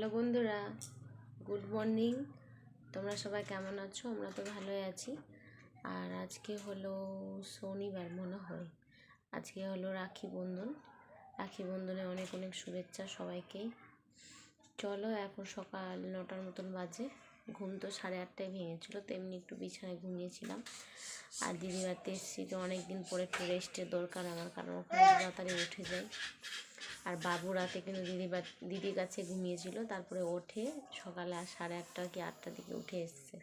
Hello বন্ধুরা, good morning. তোমরা সবাই কেমন আছো? আমরা তো ভালোই আছি। আর আজকে হলো শনিবার, মনে হয়। আজকে হলো রাখি বন্ধন। রাখি বন্ধনে অনেক অনেক শুভেচ্ছা সবাইকেই। চলো, এখন সকাল নটার মতন বাজে। ঘুম তো সাড়ে আটটায় ভেঙেছিলো, তেমনি একটু বিছানায় ঘুমিয়েছিলাম। আর দিদি বাড়িতে এসেছি তো অনেক দিন পরে একটু রেস্টের দরকার আমার, কারণ ওখানে তাড়াতাড়ি উঠে যাই আর বাবু রাতে কিন্তু দিদি দিদির কাছে ঘুমিয়েছিল, তারপরে ওঠে সকালে আর সাড়ে আটটা কি আটটার দিকে উঠে এসছে।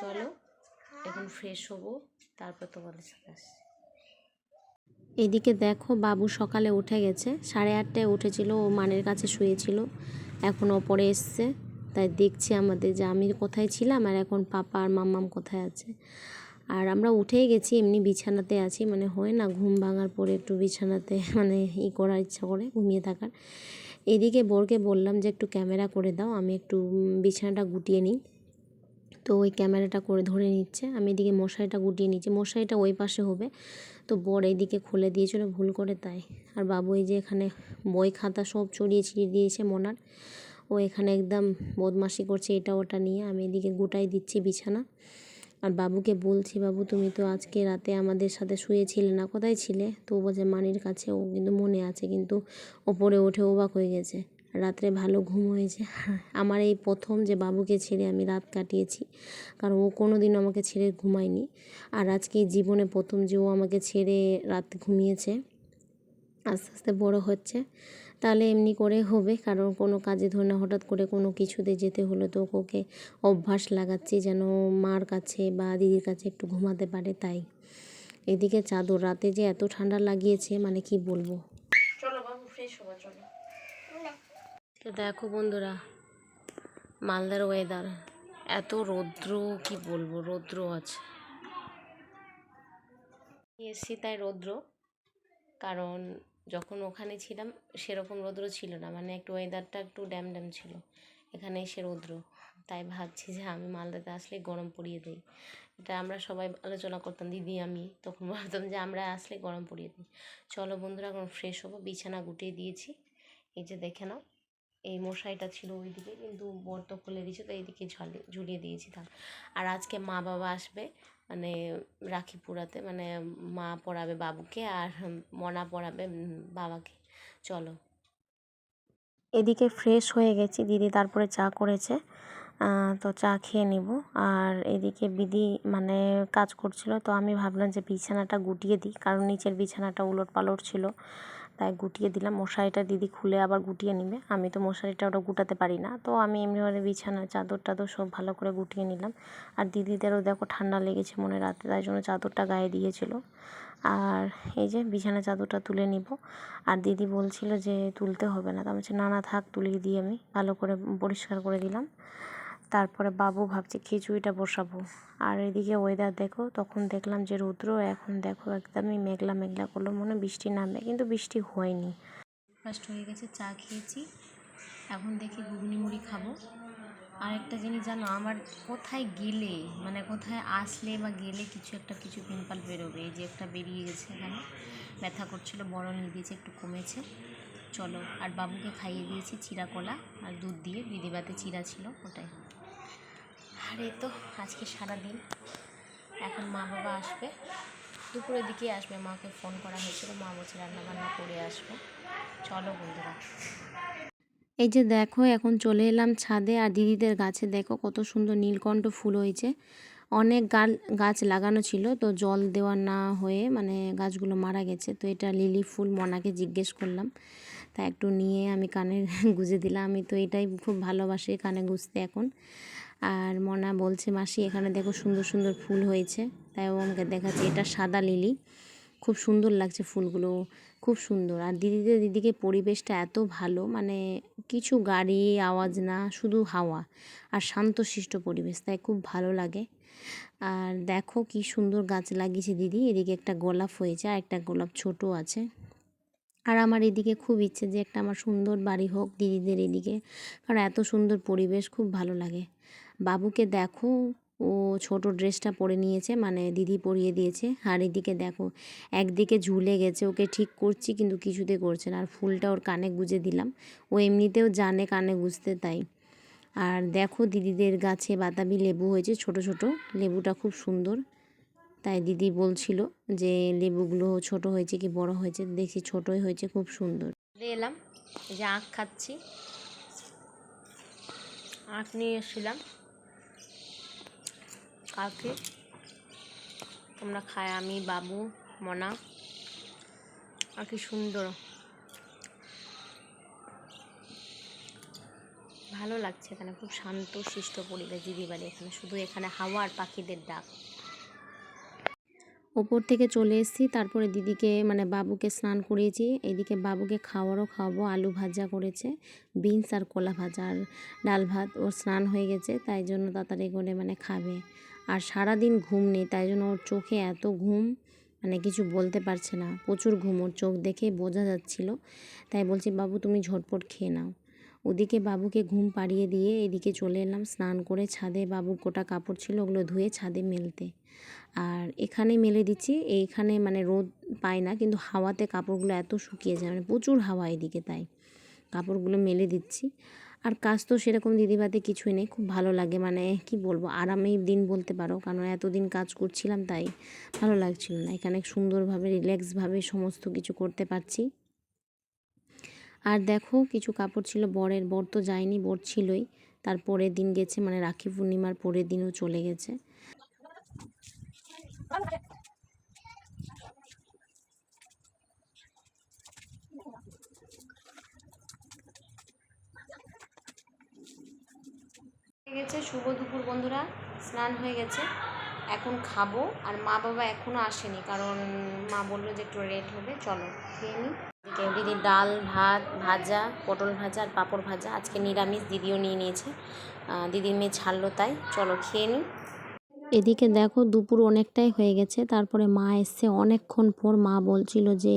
চলো, এখন ফ্রেশ হব, তারপর তোমাদের সাথে আসছি। এদিকে দেখো বাবু সকালে উঠে গেছে, সাড়ে আটটায় উঠেছিল, ও মানের কাছে শুয়েছিল, এখন ওপরে এসছে, তাই দেখছি আমাদের যে আমি কোথায় ছিলাম আর এখন পাপা আর মাম্মাম কোথায় আছে। আর আমরা উঠেই গেছি, এমনি বিছানাতে আছি মানে হয় না ঘুম ভাঙার পরে একটু বিছানাতে মানে ই করার ইচ্ছা করে ঘুমিয়ে থাকার। এদিকে বোরকে বললাম যে একটু ক্যামেরা করে দাও, আমি একটু বিছানাটা গুটিয়ে নিই। তো ওই ক্যামেরাটা করে ধরে নিচ্ছে, আমি এদিকে মশারিটা গুটিয়ে নিচ্ছি, মশারিটা ওই পাশে হবে। তো বর এইদিকে খুলে দিয়েছিল, ভুল করে তাই। আর বাবু এই যে এখানে বই খাতা সব চড়িয়ে ছিড়িয়ে দিয়েছে মনার। ও এখানে একদম বদমাশি করছে, এটা ওটা নিয়ে। আমি এদিকে গোটাই দিচ্ছি বিছানা। আর বাবুকে বলছি, বাবু, তুমি তো আজকে রাতে আমাদের সাথে শুয়েছিলে না? কোথায় ছিলে? তো ও বলছে মানির কাছে ও কিন্তু মনে আছে, কিন্তু ওপরে উঠে অবাক হয়ে গেছে। রাত্রে ভালো ঘুম হয়েছে। আমার এই প্রথম যে বাবুকে ছেড়ে আমি রাত কাটিয়েছি, কারণ ও কোনো দিন আমাকে ছেড়ে ঘুমায়নি। আর আজকে জীবনে প্রথম যে ও আমাকে ছেড়ে রাত ঘুমিয়েছে, আস্তে আস্তে বড় হচ্ছে তাহলে এমনি করে হবে। কারণ কোনো কাজে ধরে না হঠাৎ করে কোনো কিছুতে যেতে হলো তো ওকে অভ্যাস লাগাচ্ছি যেন মার কাছে বা দিদির কাছে একটু ঘুমাতে পারে তাই। এদিকে চাদর রাতে যে এত ঠান্ডা লাগিয়েছে মানে কি বলব? চলো বাবু ফ্রেশ হবা চলো। তো দেখো বন্ধুরা মালদার ওয়েদার এত রৌদ্র কি বলব রৌদ্র আছে। এসছি তাই রৌদ্র কারণ যখন ওখানে ছিলাম, সেরকম রৌদ্র ছিল না। মানে একটু ওয়েদারটা একটু ড্যাম ড্যাম ছিল। এখানে এসে রৌদ্র। তাই ভাবছি যে আমি মালদাতে আসলে গরম পড়িয়ে দিই। এটা আমরা সবাই আলোচনা করতাম, দিদি, আমি? তখন ভাবতাম যে আমরা আসলে গরম পড়িয়ে দিই। চলো বন্ধুরা, এখন ফ্রেশ হব। বিছানা গুটিয়ে দিয়েছি। এই যে দেখে নাও, এই মশারিটা ছিল ওইদিকে, কিন্তু বর তো খুলে দিয়েছে, তো এইদিকে ঝলে, ঝুলিয়ে দিয়েছি থাক আর আজকে মা বাবা আসবে। মানে রাখি পুরাতে মানে মা পড়াবে বাবুকে আর মনা পড়াবে বাবাকে। চলো। এদিকে ফ্রেশ হয়ে গেছি, দিদি তারপরে চা করেছে তো চা খেয়ে নিব। আর এদিকে বিদি মানে কাজ করছিল, তো আমি ভাবলাম যে বিছানাটা গুটিয়ে দিই, কারণ নিচের বিছানাটা উলট পালট ছিল। তাই গুটিয়ে দিলাম। মশারিটা দিদি খুলে আবার গুটিয়ে নিবে। আমি তো মশারিটা ওটা গুটাতে পারি না। তো আমি এমনিভাবে বিছানা চাদর টাদর সব ভালো করে গুটিয়ে নিলাম। আর দিদিদেরও দেখো ঠান্ডা লেগেছে মনে রাতে, তাই জন্য চাদরটা গায়ে দিয়েছিল। আর এই যে বিছানা, চাদরটা তুলে নিব। আর দিদি বলছিল যে তুলতে হবে না। তো আমি না না, থাক তুলিয়ে দিই আমি। ভালো করে পরিষ্কার করে দিলাম। তারপরে বাবু ভাবছে, খিচুড়িটা বসাবো। আর এদিকে ওয়েদার দেখো, তখন দেখলাম যে রৌদ্র, এখন দেখো একদমই মেঘলা মেঘলা করল, মনে বৃষ্টি নামবে, কিন্তু বৃষ্টি হয়নি। ফার্স্ট হয়ে গেছে চা খেয়েছি, এখন দেখি ঘুগনি মুড়ি খাব। আর একটা জিনিস জানো, আমার কোথায় গেলে মানে কোথায় আসলে বা গেলে কিছু একটা, কিছু পিম্পল বেরোবে, এই যে একটা বেরিয়ে গেছে এখানে। ব্যথা করছিল, বড় নিয়ে দিয়েছে একটু কমেছে। চলো, আর বাবুকে খাইয়ে দিয়েছি চিরা কলা আর দুধ দিয়ে, দিদিবাতে চিরা ছিল ওটাই। আর এই তো, আজকে সারাদিন। এখন মা বাবা আসবে। দুপুরের দিকে আসবে, মাকে ফোন করা হয়েছিল। মা বলছে রান্না বান্না করে আসব। চলো বন্ধুরা। এই যে দেখো, এখন চলে এলাম ছাদে। আর দিদিদের গাছে দেখো কত সুন্দর নীলকণ্ঠ ফুল হয়েছে। অনেক গাল গাছ লাগানো ছিল, তো জল দেওয়া না হয়ে মানে গাছগুলো মারা গেছে। তো এটা লিলি ফুল মনাকে জিজ্ঞেস করলাম। তা একটু নিয়ে আমি কানে গুঁজে দিলাম। আমি তো এটাই খুব ভালোবাসি কানে গুঁজতে এখন। আর মনা বলছে, মাসি, এখানে দেখো সুন্দর সুন্দর ফুল হয়েছে। তাই ও আমাকে দেখাচ্ছে, এটা সাদা লিলি। খুব সুন্দর লাগছে ফুলগুলো, খুব সুন্দর। আর দিদিদের, দিদিকে পরিবেশটা এত ভালো মানে কিছু গাড়ি, আওয়াজ না, শুধু হাওয়া আর শান্তশিষ্ট পরিবেশ, তাই খুব ভালো লাগে। আর দেখো কি সুন্দর গাছ লাগিয়েছে দিদি, এদিকে একটা গোলাপ হয়েছে আর একটা গোলাপ ছোট আছে। আর আমার এদিকে খুব ইচ্ছে যে একটা আমার সুন্দর বাড়ি হোক দিদিদের এদিকে, কারণ এত সুন্দর পরিবেশ, খুব ভালো লাগে। বাবুকে দেখো, ও ছোট ড্রেসটা পরে নিয়েছে মানে দিদি পরিয়ে দিয়েছে। আর এদিকে দেখো, একদিকে ঝুলে গেছে, ওকে ঠিক করছি, কিন্তু কিছুতে করছে না। আর ফুলটা ওর কানে গুঁজে দিলাম। ও এমনিতেও জানে কানে গুঁজতে তাই। আর দেখো, দিদিদের গাছে বাতাবি লেবু হয়েছে, ছোট ছোট। লেবুটা খুব সুন্দর। তাই দিদি বলছিল যে, লেবুগুলো ছোট হয়েছে কি বড় হয়েছে? দেখছি ছোটই হয়েছে, খুব সুন্দর। এলাম যে আখ খাচ্ছি। আখ নিয়ে এসেছিলাম। কালকে তোমরা খায়, আমি, বাবু, মনা। আর কি সুন্দর। ভালো লাগছে এখানে, খুব শান্ত শিষ্ট পরিবেশ দিদি বাড়ি এখানে। শুধু এখানে হাওয়ার পাখিদের ডাক। ওপর থেকে চলে এসেছি। তারপরে দিদিকে মানে বাবুকে স্নান করিয়েছি। এদিকে বাবুকে খাওয়ারও খাওয়াবো। আলু ভাজা করেছে, বিনস আর কলা ভাজা আর ডাল ভাত। ওর স্নান হয়ে গেছে, তাই জন্য তাড়াতাড়ি করে মানে খাবে। আর সারা দিন ঘুম নেই, তাই জন্য ওর চোখে এত ঘুম মানে কিছু বলতে পারছে না। প্রচুর ঘুম ওর চোখ দেখে বোঝা যাচ্ছিল। তাই বলছি, বাবু, তুমি ঝটপট খেয়ে নাও। ওদিকে বাবুকে ঘুম পাড়িয়ে দিয়ে এদিকে চলে এলাম। স্নান করে ছাদে বাবুর কোটা কাপড় ছিল, ওগুলো ধুয়ে ছাদে মেলতে। আর এখানে মেলে দিচ্ছি, এইখানে মানে রোদ পায় না, কিন্তু হাওয়াতে কাপড়গুলো এত শুকিয়ে যায় মানে প্রচুর হাওয়া এদিকে তাই। কাপড়গুলো মেলে দিচ্ছি। আর কাজ তো সেরকম দিদিবাতে কিছুই নেই, খুব ভালো লাগে মানে কি বলব, আরামেই দিন বলতে পারো। কারণ এতদিন কাজ করছিলাম তাই ভালো লাগছিল না। এখানে সুন্দরভাবে, রিল্যাক্সভাবে সমস্ত কিছু করতে পারছি। আর দেখো, কিছু কাপড় ছিল বরের, বর তো যায়নি, বর ছিলই। তার পরের দিন গেছে মানে রাখি পূর্ণিমার পরের দিনও চলে গেছে। গেছে, শুভ দুপুর বন্ধুরা, স্নান হয়ে গেছে। এখন খাব, আর মা বাবা এখনও আসেনি, কারণ মা বলল যে একটু রেট হবে, চলো, খেয়ে নিই দিদি ডাল, ভাত ভাজা, পটল ভাজা আর পাঁপড় ভাজা। আজকে নিরামিষ, দিদিও নিয়ে নিয়েছে। দিদির মেয়ে ছাড়লো তাই। চলো খেয়ে নিই। এদিকে দেখো দুপুর অনেকটাই হয়ে গেছে। তারপরে মা এসছে অনেকক্ষণ পর মা বলছিল যে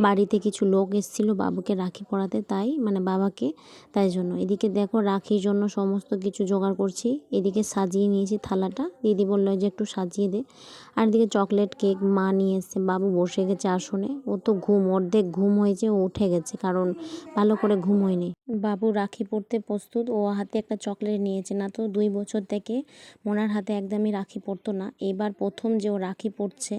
বাড়িতে কিছু লোক এসেছিল বাবুকে রাখি পরাতে তাই মানে বাবাকে তাই জন্য। এদিকে দেখো রাখির জন্য সমস্ত কিছু জোগাড় করছি। এদিকে সাজিয়ে নিয়েছি থালাটা। দিদি বলল যে একটু সাজিয়ে দে। আর এদিকে চকলেট কেক মা নিয়ে এসছে। বাবু বসে গেছে আসনে। ও তো ঘুম, অর্ধেক ঘুম হয়েছে, ও উঠে গেছে। কারণ ভালো করে ঘুম হয়নি। বাবু রাখি পরতে প্রস্তুত। ও হাতে একটা চকলেট নিয়েছে না তো, দুই বছর থেকে মোনার হাতে একদমই রাখি পরতো না। এবার প্রথম যে ও রাখি পরছে,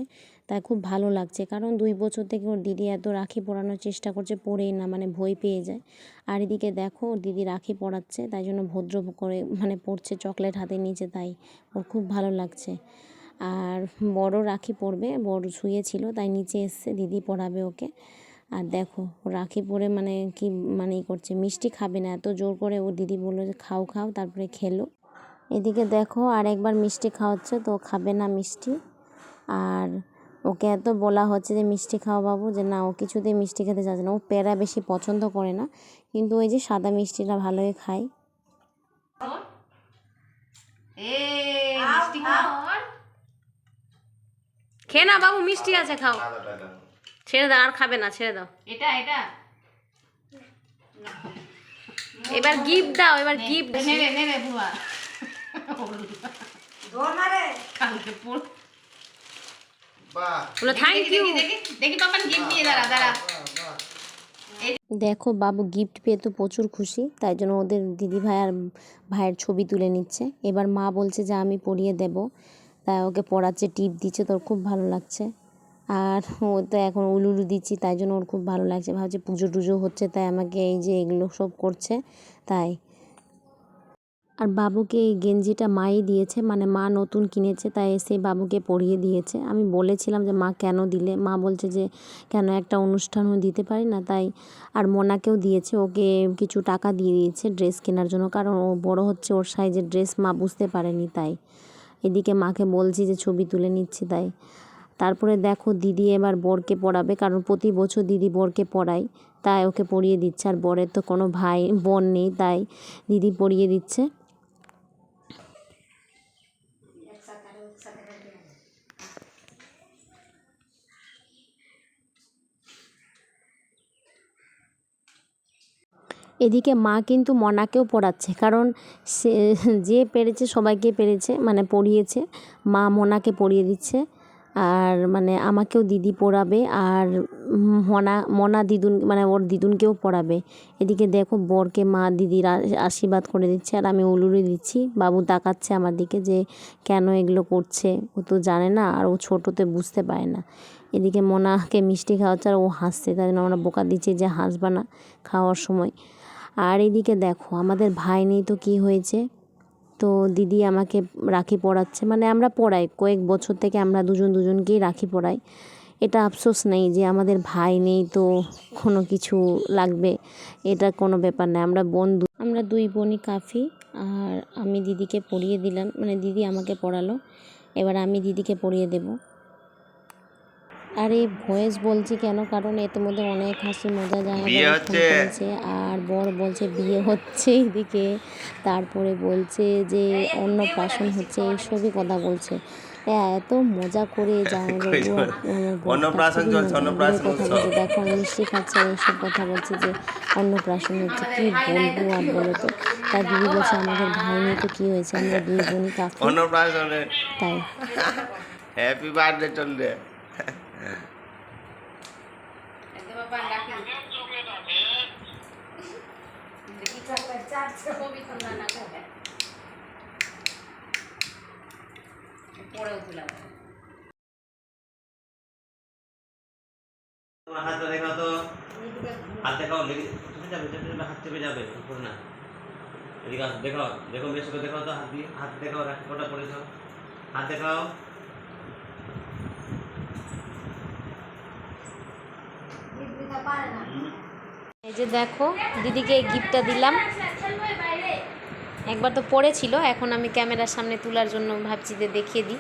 তাই খুব ভালো লাগছে। কারণ দুই বছর থেকে ওর দিদি এত রাখি পরানোর চেষ্টা করছে, পরেই না মানে ভয় পেয়ে যায়। আর এদিকে দেখো, ওর দিদি রাখি পরাচ্ছে, তাই জন্য ভদ্র করে মানে পড়ছে চকলেট হাতে নিচে, তাই ওর খুব ভালো লাগছে। আর বড় রাখি পরবে, বড় শুয়েছিল, তাই নিচে এসছে, দিদি পরাবে ওকে। আর দেখো রাখি পরে মানে কি মানে ই করছে? মিষ্টি খাবে না। এত জোর করে ও দিদি বলল যে খাও খাও তারপরে খেলো। এদিকে দেখো আর একবার মিষ্টি খাওয়াচ্ছে তো ও খাবে না মিষ্টি। আর ওকে এত বলা হচ্ছে যে মিষ্টি খাও বাবু। যে না ও কিছুতেই মিষ্টি খেতে চাচ্ছে না। ও পেড়া বেশি পছন্দ করে না। কিন্তু ওই যে সাদা মিষ্টিটা ভালোই খায়। খেয়ে না বাবু মিষ্টি আছে খাও। ছেড়ে দাও আর খাবে না ছেড়ে দাও। এটা এটা? এবার গিফট দাও এবার গিফট নেড়ে নেড়ে বুয়া। কালকে পড় বাহ বলো থ্যাংক ইউ দেখি দেখি দেখি পাপান গিফট দিয়ে দাঁড়া দাঁড়া। দেখো বাবু গিফট পেয়ে তো প্রচুর খুশি তাই জন্য ওদের দিদি ভাই আর ভাইয়ের ছবি তুলে নিচ্ছে। এবার মা বলছে যে আমি পরিয়ে দেব। তাই ওকে পড়াচ্ছে টিপ দিচ্ছে তোর খুব ভালো লাগছে। আর ও তো এখন উলুলু দিচ্ছি, তাই জন্য ওর খুব ভালো লাগছে। ভাবছে পুজো টুজো হচ্ছে, তাই আমাকে এই যে এগুলো সব করছে, তাই। আর বাবুকে এই গেঞ্জিটা মাই দিয়েছে মানে মা নতুন কিনেছে, তাই এসে বাবুকে পরিয়ে দিয়েছে। আমি বলেছিলাম যে মা কেন দিলে? মা বলছে যে কেন একটা অনুষ্ঠানও দিতে পারি না, তাই। আর মোনাকেও দিয়েছে, ওকে কিছু টাকা দিয়ে দিয়েছে ড্রেস কেনার জন্য, কারণ ও বড় হচ্ছে, ওর সাইজের ড্রেস মা বুঝতে পারেনি, তাই। এদিকে মাকে বলছি যে ছবি তুলে নিচ্ছি, তাই। তারপরে দেখো দিদি এবার বরকে পড়াবে, কারণ প্রতি বছর দিদি বরকে পড়ায়। তাই ওকে পড়িয়ে দিচ্ছে, আর বরের তো কোনো ভাই, বোন নেই, তাই দিদি পড়িয়ে দিচ্ছে। এদিকে মা কিন্তু মনাকেও পড়াচ্ছে, কারণ সে, যে পেরেছে সবাইকে পেরেছে মানে পড়িয়েছে। মা মনাকে পড়িয়ে দিচ্ছে। আর মানে আমাকেও দিদি পড়াবে আর মনা মনা দিদুন মানে ওর দিদুনকেও পড়াবে। এদিকে দেখো বরকে মা দিদির আশীর্বাদ করে দিচ্ছে আর আমি উলুরে দিচ্ছি। বাবু তাকাচ্ছে আমার দিকে যে কেন এগুলো করছে? ও তো জানে না আর ও ছোটোতে বুঝতে পারে না। এদিকে মোনাকে মিষ্টি খাওয়াচ্ছে আর ও হাসছে তাই জন্য আমরা বোকা দিচ্ছি যে হাসবা না খাওয়ার সময়। আর এদিকে দেখো আমাদের ভাই নেই তো কি হয়েছে? তো দিদি আমাকে রাখি পড়াচ্ছে মানে আমরা পড়াই কয়েক বছর থেকে আমরা দুজন দুজনকেই রাখি পড়াই। এটা আফসোস নেই যে আমাদের ভাই নেই তো কোনো কিছু লাগবে এটা কোনো ব্যাপার না। আমরা বন্ধু আমরা দুই বোনই কাফি আর আমি দিদিকে পড়িয়ে দিলাম। মানে দিদি আমাকে পড়ালো এবার আমি দিদিকে পড়িয়ে দেবো। আর এই ভয়েস বলছি কেন? কারণ এর মধ্যে অনেক হাসি মজা। করেছে আর বর বলছে বিয়ে হচ্ছে এদিকে। তারপরে বলছে যে অন্নপ্রাশন হচ্ছে এইসবই কথা বলছে। এত মজা করে জানো অন্নপ্রাশন চলছে, অন্নপ্রাশন কথা বলছে দেখো মিষ্টি খাচ্ছে এইসব কথা বলছে যে অন্নপ্রাশন হচ্ছে কি বলব আর বলো তো? তাই দিদি বলছে আমাদের ভাই নিয়ে তো কি হয়েছে? আমরা দুই বোনই কাকু। অন্নপ্রাশনে তাই। হ্যাপি বার্থডে বাবা ডাকি দেখি চারটা চারটা ছবি তো না না। করে পরেও তুলা তোমার হাতটা দেখাও তো হাত দেখাও লেগে চেপে যাবে চেপে হাত চেপে যাবে উপরে না এদিকে দেখাও দেখো বেশ দেখাও তো হাত দিয়ে হাত দেখাও রাখি কটা পড়েছ হাত দেখাও এই যে দেখো দিদিকে এই গিফটটা দিলাম। একবার তো পড়েছিল এখন আমি ক্যামেরার সামনে তোলার জন্য ভাবছি যে দেখিয়ে দিই।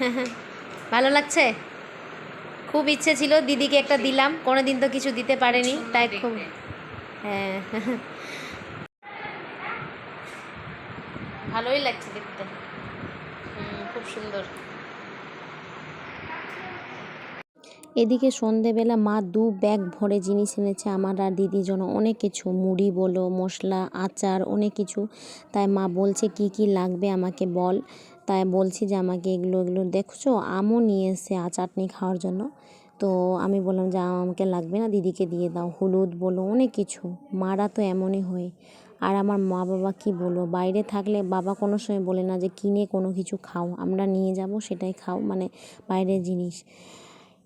ভালো লাগছে? খুব ইচ্ছে ছিল দিদিকে একটা দিলাম। কোনো দিন তো কিছু দিতে পারেনি তাই খুব হ্যাঁ। ভালোই লাগছে দেখতে। খুব সুন্দর। এদিকে সন্ধেবেলা মা দু ব্যাগ ভরে জিনিস এনেছে আমার আর দিদির জন্য অনেক কিছু, মুড়ি বলো, মশলা, আচার, অনেক কিছু। তাই মা বলছে, কি কি লাগবে আমাকে বল? তাই বলছি যে, আমাকে এগুলো এগুলো দেখছ? আমও নিয়ে এসে চাটনি খাওয়ার জন্য। তো আমি বললাম যে আমাকে লাগবে না, দিদিকে দিয়ে দাও, হলুদ বলো, অনেক কিছু। মারা তো এমনই হয়। আর আমার মা বাবা কি বলব? বাইরে থাকলে বাবা কোনো সময় বলে না যে, কিনে কোনো কিছু খাও, আমরা নিয়ে যাব, সেটাই খাও। মানে বাইরের জিনিস।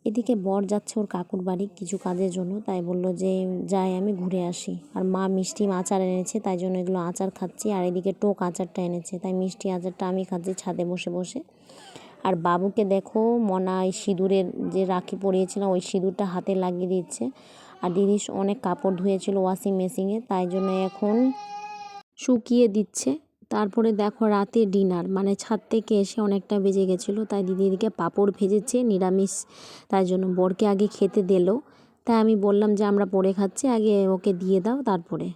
এদিকে বর যাচ্ছে ওর কাকুর বাড়ি কিছু কাজের জন্য, তাই বলল যে, যাই, আমি ঘুরে আসি। আর মা মিষ্টি আচার এনেছে, তাই জন্য এগুলো আচার খাচ্ছি। আর এদিকে টোক আচারটা এনেছে, তাই মিষ্টি আচারটা আমি খাচ্ছি ছাদে বসে বসে। আর বাবুকে দেখো, মনা এই সিঁদুরের যে রাখি পরিয়েছিলাম ওই সিঁদুরটা হাতে লাগিয়ে দিচ্ছে। আর দিদিস অনেক কাপড় ধুয়েছিল ওয়াশিং মেশিনে, তাই জন্য এখন শুকিয়ে দিচ্ছে। তারপরে দেখো রাতে ডিনার। মানে ছাদ থেকে এসে অনেকটা বেজে গেছিল, তাই দিদিদিকে পাঁপড় ভেজেছে, নিরামিষ। তাই জন্য বরকে আগে খেতে দিল। তাই আমি বললাম যে, আমরা পরে খাচ্ছি, আগে ওকে দিয়ে দাও, তারপরে।